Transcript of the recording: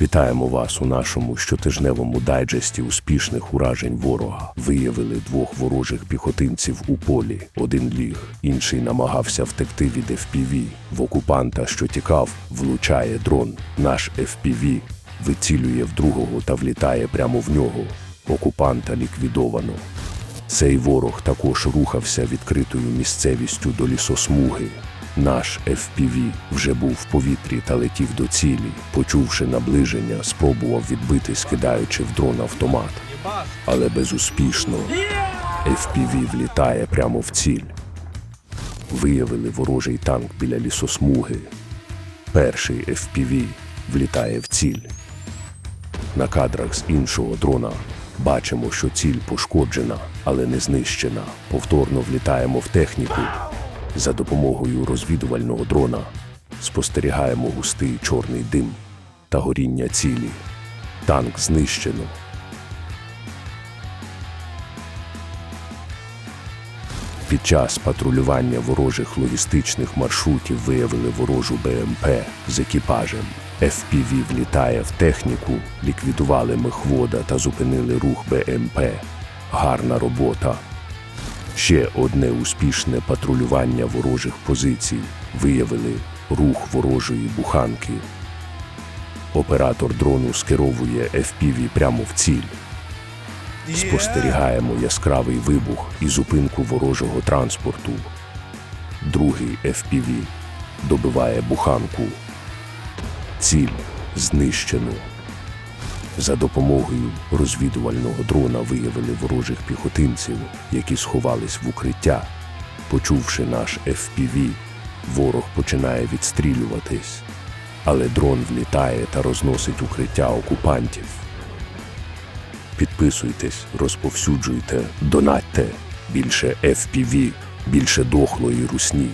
Вітаємо вас у нашому щотижневому дайджесті успішних уражень ворога. Виявили двох ворожих піхотинців у полі. Один ліг, інший намагався втекти від FPV. В окупанта, що тікав, влучає дрон. Наш FPV вицілює в другого та влітає прямо в нього. Окупанта ліквідовано. Цей ворог також рухався відкритою місцевістю до лісосмуги. Наш FPV вже був в повітрі та летів до цілі. Почувши наближення, спробував відбити, скидаючи в дрон автомат. Але безуспішно FPV влітає прямо в ціль. Виявили ворожий танк біля лісосмуги. Перший FPV влітає в ціль. На кадрах з іншого дрона бачимо, що ціль пошкоджена, але не знищена. Повторно влітаємо в техніку. За допомогою розвідувального дрона спостерігаємо густий чорний дим та горіння цілі. Танк знищено. Під час патрулювання ворожих логістичних маршрутів виявили ворожу БМП з екіпажем. FPV влітає в техніку, ліквідували мехвода та зупинили рух БМП. Гарна робота. Ще одне успішне патрулювання ворожих позицій. Виявили рух ворожої буханки. Оператор дрону скеровує FPV прямо в ціль. Спостерігаємо яскравий вибух і зупинку ворожого транспорту. Другий FPV добиває буханку. Ціль знищено. За допомогою розвідувального дрона виявили ворожих піхотинців, які сховались в укриття. Почувши наш FPV, ворог починає відстрілюватись, але дрон влітає та розносить укриття окупантів. Підписуйтесь, розповсюджуйте, донатьте. Більше FPV, більше дохлої русні.